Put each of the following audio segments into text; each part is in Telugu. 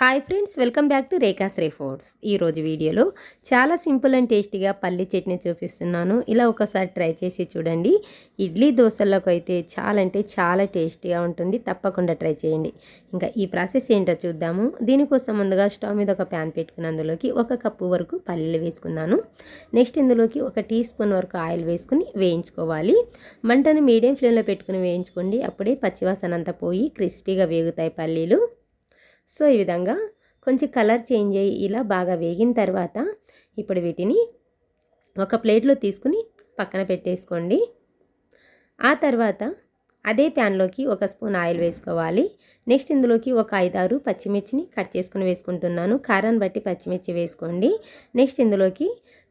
Hi friends welcome back to Rekhashri foods ఈరోజు వీడియోలో చాలా సింపుల్ అండ్ టేస్టీగా పల్లి చట్నీ చూపిస్తున్నాను. ఇలా ఒకసారి ట్రై చేసి చూడండి. ఇడ్లీ దోశలకు అయితే చాలా అంటే చాలా టేస్టీగా ఉంటుంది. తప్పకుండా ట్రై చేయండి. ఇంకా ఈ ప్రాసెస్ ఏంటో చూద్దాము. దీనికోసం ముందుగా స్టవ్ మీద ఒక ప్యాన్ పెట్టుకుని అందులోకి ఒక కప్పు వరకు పల్లీలు వేసుకున్నాను. నెక్స్ట్ ఇందులోకి ఒక టీ స్పూన్ వరకు ఆయిల్ వేసుకుని వేయించుకోవాలి. మంటను మీడియం ఫ్లేమ్లో పెట్టుకుని వేయించుకోండి. అప్పుడే పచ్చివాసన అంతా పోయి క్రిస్పీగా వేగుతాయి పల్లీలు. సో ఈ విధంగా కొంచెం కలర్ చేంజ్ అయ్యి ఇలా బాగా వేగిన తర్వాత ఇప్పుడు వీటిని ఒక ప్లేట్లో తీసుకుని పక్కన పెట్టేసుకోండి. ఆ తర్వాత అదే ప్యాన్లోకి ఒక స్పూన్ ఆయిల్ వేసుకోవాలి. నెక్స్ట్ ఇందులోకి ఒక ఐదారు పచ్చిమిర్చిని కట్ చేసుకుని వేసుకుంటున్నాను. కారాన్ని బట్టి పచ్చిమిర్చి వేసుకోండి. నెక్స్ట్ ఇందులోకి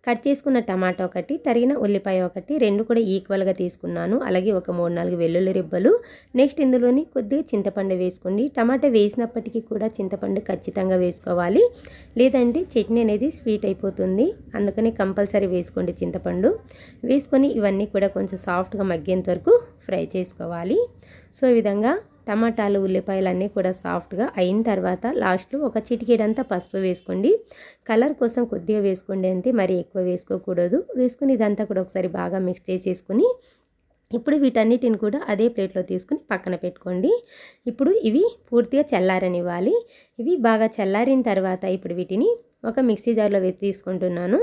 కట్ చేసుకున్న టమాటా ఒకటి తరిగిన ఉల్లిపాయ ఒకటి రెండు కూడా ఈక్వల్గా తీసుకున్నాను. అలాగే ఒక మూడు నాలుగు వెల్లుల్లి రిబ్బలు. నెక్స్ట్ ఇందులోని కొద్దిగా చింతపండు వేసుకోండి. టమాటా వేసినప్పటికీ కూడా చింతపండు ఖచ్చితంగా వేసుకోవాలి. లేదంటే చట్నీ అనేది స్వీట్ అయిపోతుంది. అందుకని కంపల్సరీ వేసుకోండి చింతపండు. వేసుకొని ఇవన్నీ కూడా కొంచెం సాఫ్ట్గా మగ్గేంత వరకు ఫ్రై చేసుకోవాలి. సో ఈ విధంగా టమాటాలు ఉల్లిపాయలు అన్నీ కూడా సాఫ్ట్గా అయిన తర్వాత లాస్ట్లో ఒక చిటికేడంతా పసుపు వేసుకోండి. కలర్ కోసం కొద్దిగా వేసుకోండి అంతే మరి ఎక్కువ వేసుకోకూడదు. వేసుకుని ఇదంతా కూడా ఒకసారి బాగా మిక్స్ చేసేసుకుని ఇప్పుడు వీటన్నిటిని కూడా అదే ప్లేట్లో తీసుకుని పక్కన పెట్టుకోండి. ఇప్పుడు ఇవి పూర్తిగా చల్లారనివ్వాలి. ఇవి బాగా చల్లారిన తర్వాత ఇప్పుడు వీటిని ఒక మిక్సీ జార్లో తీసుకుంటున్నాను.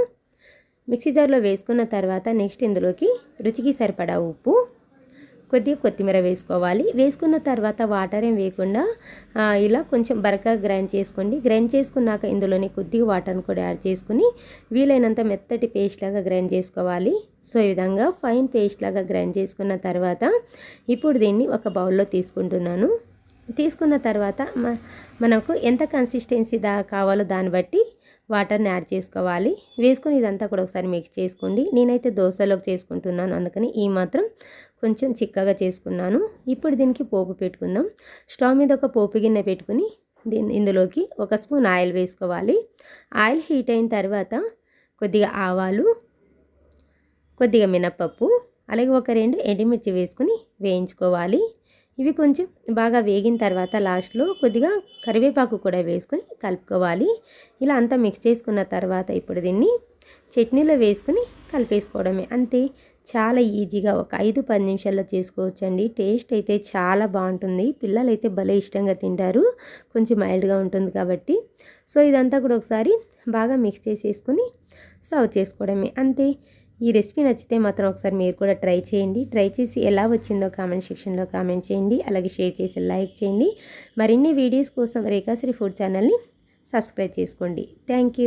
మిక్సీ జార్లో వేసుకున్న తర్వాత నెక్స్ట్ ఇందులోకి రుచికి సరిపడా ఉప్పు కొద్దిగా కొత్తిమీర వేసుకోవాలి. వేసుకున్న తర్వాత వాటర్ ఏం వేయకుండా ఇలా కొంచెం బరకగా గ్రైండ్ చేసుకోండి. గ్రైండ్ చేసుకున్నాక ఇందులోనే కొద్దిగా వాటర్ని కూడా యాడ్ చేసుకుని వీలైనంత మెత్తటి పేస్ట్ లాగా గ్రైండ్ చేసుకోవాలి. సో ఈ విధంగా ఫైన్ పేస్ట్ లాగా గ్రైండ్ చేసుకున్న తర్వాత ఇప్పుడు దీన్ని ఒక బౌల్లో తీసుకుంటున్నాను. తీసుకున్న తర్వాత మనకు ఎంత కన్సిస్టెన్సీ దా కావాలో దాన్ని బట్టి వాటర్ని యాడ్ చేసుకోవాలి. వేసుకుని ఇదంతా కూడా ఒకసారి మిక్స్ చేసుకోండి. నేనైతే దోశలోకి చేసుకుంటున్నాను. అందుకని ఈ మాత్రం కొంచెం చిక్కగా చేసుకున్నాను. ఇప్పుడు దీనికి పోపు పెట్టుకుందాం. స్టవ్ మీద ఒక పోపు గిన్నె పెట్టుకుని దీని ఇందులోకి ఒక స్పూన్ ఆయిల్ వేసుకోవాలి. ఆయిల్ హీట్ అయిన తర్వాత కొద్దిగా ఆవాలు కొద్దిగా మినప్పప్పు అలాగే ఒక రెండు ఎండుమిర్చి వేసుకుని వేయించుకోవాలి. ఇవి కొంచెం బాగా వేగిన తర్వాత లాస్ట్లో కొద్దిగా కరివేపాకు కూడా వేసుకొని కలుపుకోవాలి. ఇలా అంతా మిక్స్ చేసుకున్న తర్వాత ఇప్పుడు దీన్ని చట్నీలో వేసుకుని కలిపేసుకోవడమే. అంతే చాలా ఈజీగా ఒక ఐదు పది నిమిషాల్లో చేసుకోవచ్చండి. టేస్ట్ అయితే చాలా బాగుంటుంది. పిల్లలు అయితే భలే ఇష్టంగా తింటారు. కొంచెం మైల్డ్గా ఉంటుంది కాబట్టి. సో ఇదంతా కూడా ఒకసారి బాగా మిక్స్ చేసేసుకుని సర్వ్ చేసుకోవడమే. అంతే ఈ రెసిపీ నచ్చితే మాత్రం ఒకసారి మీరు కూడా ట్రై చేయండి. ట్రై చేసి ఎలా వచ్చిందో కామెంట్ సెక్షన్లో కామెంట్ చేయండి. అలాగే షేర్ చేసి లైక్ చేయండి. మరిన్ని వీడియోస్ కోసం రేఖాశ్రీ ఫుడ్ ఛానల్ని సబ్స్క్రైబ్ చేసుకోండి. థ్యాంక్